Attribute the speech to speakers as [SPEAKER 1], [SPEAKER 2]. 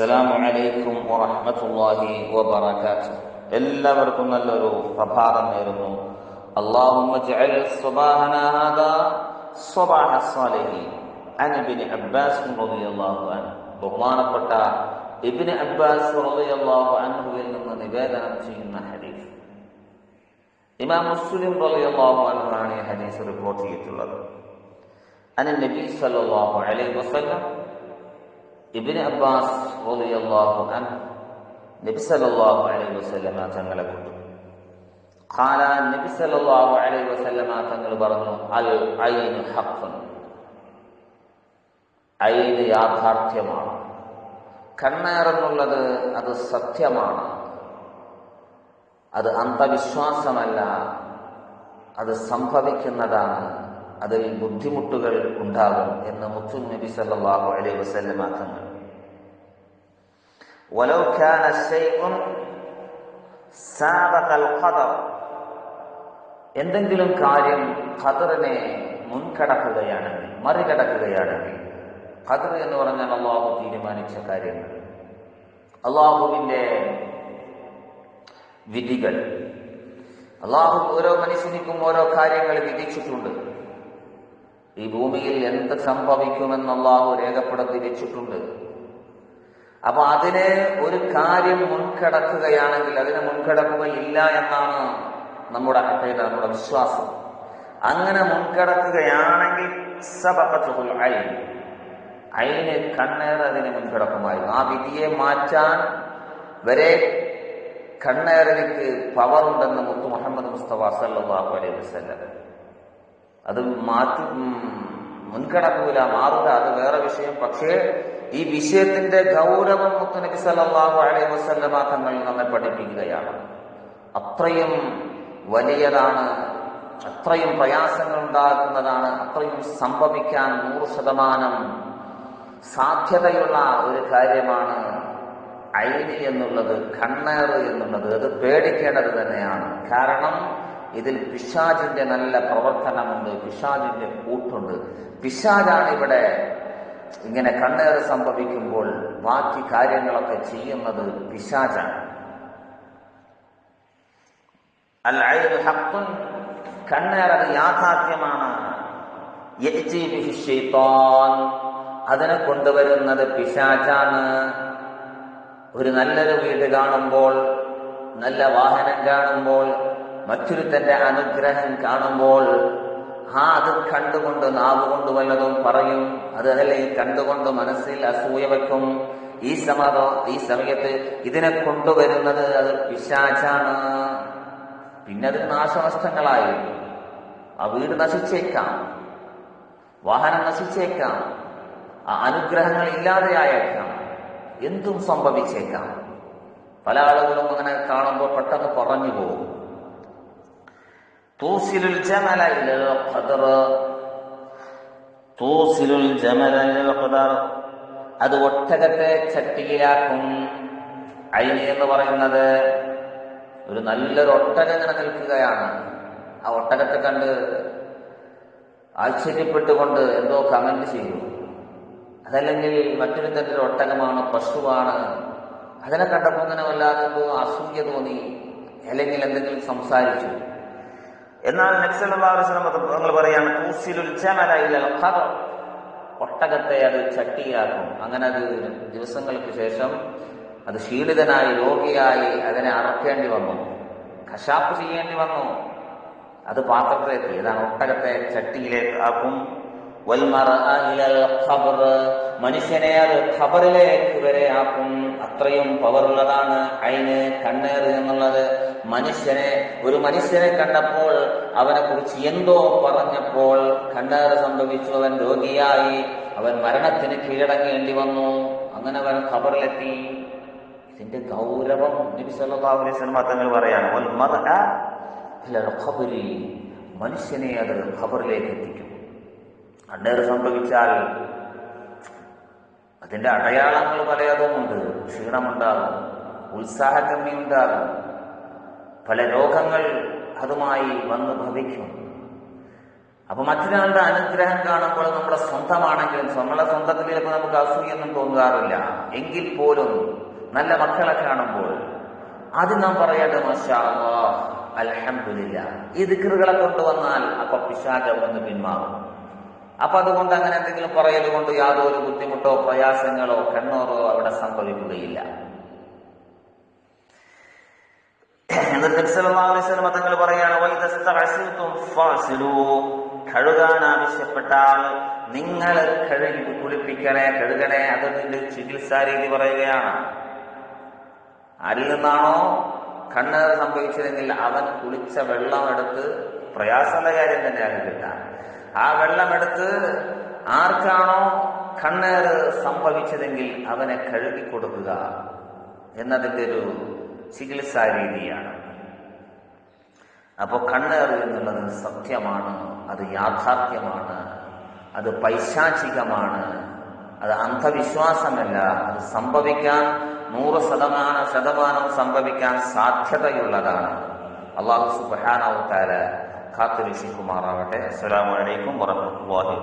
[SPEAKER 1] അസ്സലാമു അലൈക്കും വറഹ്മത്തുള്ളാഹി വബറകാതുഹു എല്ലാവർക്കും നല്ലൊരു പ്രഭാതം നേരുന്നു അല്ലാഹുമ്മ ജഅൽ സ്വബാഹന ഹാദാ സ്വബാഹ സ്വാലിഹീൻ അൻ ഇബ്നു അബ്ബാസ് റളിയല്ലാഹു അൻഹു ബഹുമാനപ്പെട്ട ഇബ്നു അബ്ബാസ് റളിയല്ലാഹു അൻഹുവിൽ നിന്ന് നിവേദനം ചെയ്യുന്ന ഹദീസ് ഇമാം മുസ്ലിം റളിയല്ലാഹു അൻഹു ആണ് ഈ ഹദീസ് റിപ്പോർട്ട് ചെയ്തിട്ടുള്ളത് അൻ നബി സല്ലല്ലാഹു അലൈഹി വസല്ലം ഇബിന് അബ്ബാസ് നബി സല്ലല്ലാഹു അലൈഹി വസല്ലമ തങ്ങളെ കൊണ്ടു. ഖാല നബി സല്ലല്ലാഹു അലൈഹി വസല്ലമ തങ്ങൾ പറഞ്ഞു അൽ ഐനു ഹഖ്ഫൻ. ഐന് യാഥാർത്ഥ്യമാണ്. കണ്ണേറെന്നുള്ളത് അത് സത്യമാണ്. അത് അന്ധവിശ്വാസമല്ല അത് സംഭവിക്കുന്നതാണ്. അതിൽ ബുദ്ധിമുട്ടുകൾ ഉണ്ടാകും എന്ന് മുത്തു നബി സല്ലാഹു അലൈഹി വസല്ലം ആക്കുന്നു എന്തെങ്കിലും കാര്യം ഖദറിനെ മുൻകടക്കുകയാണെങ്കിൽ മറികടക്കുകയാണെങ്കിൽ ഖദർ എന്ന് പറഞ്ഞാൽ അള്ളാഹു തീരുമാനിച്ച കാര്യങ്ങൾ. അള്ളാഹുവിന്റെ വിധികൾ. അള്ളാഹു ഓരോ മനുഷ്യനിക്കും ഓരോ കാര്യങ്ങൾ വിധിച്ചിട്ടുണ്ട്. ഈ ഭൂമിയിൽ എന്ത് സംഭവിക്കുമെന്ന് രേഖപ്പെടുത്തി വെച്ചിട്ടുണ്ട്. അപ്പൊ അതിന് ഒരു കാര്യം മുൻകടക്കുകയാണെങ്കിൽ അതിന് മുൻകടക്കുകയില്ല എന്നാണ് നമ്മുടെ അഭേദ നമ്മുടെ വിശ്വാസം. അങ്ങനെ മുൻകടക്കുകയാണെങ്കിൽ സബഖത്തുൽ ഐൻ. ഐന് കണ്ണേർ അതിന് മുൻകടക്കുമായിരുന്നു. ആ വിധിയെ മാറ്റാൻ വരെ കണ്ണേറിലേക്ക് പവർ ഉണ്ടെന്ന് മുത്തു മുഹമ്മദ് മുസ്തഫ സല്ലാഹു അലൈഹി വസല്ലം അത് മാറ്റി മുൻകടക്കൂല മാറുക അത് വേറെ വിഷയം. പക്ഷേ ഈ വിഷയത്തിന്റെ ഗൗരവം മുത്തുനബി സല്ലാഹു അലൈഹി വസല്ലമ തങ്ങൾ നമ്മെ പഠിപ്പിക്കുകയാണ്. അത്രയും വലിയതാണ് അത്രയും പ്രയാസങ്ങൾ ഉണ്ടാക്കുന്നതാണ് അത്രയും സംഭവിക്കാൻ നൂറ് ശതമാനം സാധ്യതയുള്ള ഒരു കാര്യമാണ് ഐനി എന്നുള്ളത് കണ്ണേറ് എന്നുള്ളത്. അത് പേടിക്കേണ്ടത് തന്നെയാണ്. കാരണം ഇതിൽ പിശാജിന്റെ നല്ല പ്രവർത്തനമുണ്ട് പിശാജിന്റെ കൂട്ടുണ്ട്. പിശാജാണ് ഇവിടെ ഇങ്ങനെ കണ്ണേറ് സംഭവിക്കുമ്പോൾ ബാക്കി കാര്യങ്ങളൊക്കെ ചെയ്യുന്നത് പിശാജാണ് അൽ ഹഖ്ഖുൻ കണ്ണേറത് യാഥാർത്ഥ്യമാണ്. അതിനെ കൊണ്ടുവരുന്നത് പിശാചാണ്. ഒരു നല്ലൊരു വീട് കാണുമ്പോൾ നല്ല വാഹനം കാണുമ്പോൾ മറ്റൊരുത്തന്റെ അനുഗ്രഹം കാണുമ്പോൾ ആ അത് കണ്ടുകൊണ്ട് നാവ് കൊണ്ട് വല്ലതും പറയും. അത് അതല്ലേ കണ്ടുകൊണ്ട് മനസ്സിൽ അസൂയ വെക്കും ഈ സമതോ ഈ സമയത്ത് ഇതിനെ കൊണ്ടുവരുന്നത് അത് പിശാചാണ്. പിന്നെ അത് നാശനഷ്ടങ്ങളായി. ആ വീട് നശിച്ചേക്കാം. വാഹനം നശിച്ചേക്കാം. ആ അനുഗ്രഹങ്ങൾ ഇല്ലാതെയായേക്കാം. എന്തും സംഭവിച്ചേക്കാം. പല ആളുകളും അങ്ങനെ കാണുമ്പോൾ പെട്ടെന്ന് കുറഞ്ഞു പോകും. അത് ഒട്ടകത്തെ ചട്ടിയിലാക്കും. അയിനി എന്ന് പറയുന്നത് ഒരു നല്ലൊരു ഒട്ടകം ഇങ്ങനെ നിൽക്കുകയാണ്. ആ ഒട്ടകത്തെ കണ്ട് ആശ്ചര്യപ്പെട്ടുകൊണ്ട് എന്തോ കമന്റ് ചെയ്യും അതല്ലെങ്കിൽ മറ്റൊരു തരത്തിൽ ഒട്ടകമാണ് പശുവാണ്. അതിനെ കണ്ടപ്പോൾ ഇങ്ങനെ വല്ലാതെ എന്തോ അസൂയ തോന്നി. അല്ലെങ്കിൽ എന്തെങ്കിലും സംസാരിച്ചു. എന്നാൽ നിങ്ങൾ പറയാണ് ഒട്ടകത്തെ അത് ചട്ടിയാക്കും. അങ്ങനെ അത് ദിവസങ്ങൾക്ക് ശേഷം അത് ക്ഷീണിതനായി രോഗിയായി അതിനെ അറക്കേണ്ടി വന്നു. കശാപ്പ് ചെയ്യേണ്ടി വന്നു. അത് പാത്രത്തിലെത്തി. ഇതാണ് ഒട്ടകത്തെ ചട്ടിയിലേക്ക് ആക്കും. മനുഷ്യനെ അത് ഖബറിലേക്ക് വരെ ആക്കും അത്രയും പവറുള്ളതാണ് അയിന് കണ്ണേറ് എന്നുള്ളത്. മനുഷ്യനെ ഒരു മനുഷ്യനെ കണ്ടപ്പോൾ അവനെ കുറിച്ച് എന്തോ പറഞ്ഞപ്പോൾ കണ്ണേറ് സംഭവിച്ചു. അവൻ രോഗിയായി. അവൻ മരണത്തിന് കീഴടങ്ങേണ്ടി വന്നു. അങ്ങനെ അവൻ ഖബറിലെത്തി. ഇതിന്റെ ഗൗരവം നബി സല്ലല്ലാഹു അലൈഹി വസല്ലം തങ്ങൾ പറയാണ്. വൽ ഖബറി മനുഷ്യനെ അത് ഖബറിലേക്ക് എത്തിക്കും. കണ്ണേറ് സംഭവിച്ചാൽ അതിന്റെ അടയാളങ്ങൾ പലതുമുണ്ട് ക്ഷീണമുണ്ടാകും. ഉത്സാഹക്കമ്മി ഉണ്ടാകും പല രോഗങ്ങൾ അതുമായി വന്ന് ഭവിക്കും. അപ്പൊ മറ്റൊരാളുടെ അനുഗ്രഹം കാണുമ്പോൾ നമ്മുടെ സ്വന്തമാണെങ്കിലും നമ്മളെ സ്വന്തത്തിൽ ചിലപ്പോൾ നമുക്ക് അസൂയൊന്നും തോന്നാറില്ല. എങ്കിൽ പോലും നല്ല മക്കളെ കാണുമ്പോൾ അത് നാം പറയട്ടെ മശാ അലഹമില്ല ഈ ദിക്കറുകളെ കൊണ്ടുവന്നാൽ അപ്പൊ പിശാചം ഒന്ന് പിന്മാറും അപ്പൊ അതുകൊണ്ട് അങ്ങനെ എന്തെങ്കിലും പറയൽ കൊണ്ട് യാതൊരു ബുദ്ധിമുട്ടോ പ്രയാസങ്ങളോ കണ്ണോറോ അവിടെ സംഭവിക്കുകയില്ല. മതങ്ങൾ തങ്ങൾ പറയാണ് കഴുകാൻ ആവശ്യപ്പെട്ടാൽ നിങ്ങൾ കഴുകി കുളിപ്പിക്കണേ കഴുകണേ അതിന്റെ ചികിത്സാ രീതി പറയുകയാണ്. ആരിൽ നിന്നാണോ കണ്ണ് സംഭവിച്ചതെങ്കിൽ അവൻ കുളിച്ച വെള്ളം എടുത്ത് പ്രയാസമുള്ള കാര്യം തന്നെയാണ് കിട്ടാൻ. ആ വെള്ളമെടുത്ത് ആർക്കാണോ കണ്ണേറ് സംഭവിച്ചതെങ്കിൽ അവനെ കഴുകിക്കൊടുക്കുക എന്നതിന്റെ ഒരു ചികിത്സാ രീതിയാണ്. അപ്പോൾ കണ്ണേറ് എന്നുള്ളത് സത്യമാണ് അത് യാഥാർത്ഥ്യമാണ് അത് പൈശാചികമാണ് അത് അന്ധവിശ്വാസമല്ല അത് സംഭവിക്കാൻ നൂറ് ശതമാനം ശതമാനം സംഭവിക്കാൻ സാധ്യതയുള്ളതാണ്. അള്ളാഹു സുബാനാവുത്താല കാത്തുരക്ഷിക്കുമാറാവട്ടെ അസ്സലാമലൈക്കും വറഹമത്തുള്ളാഹി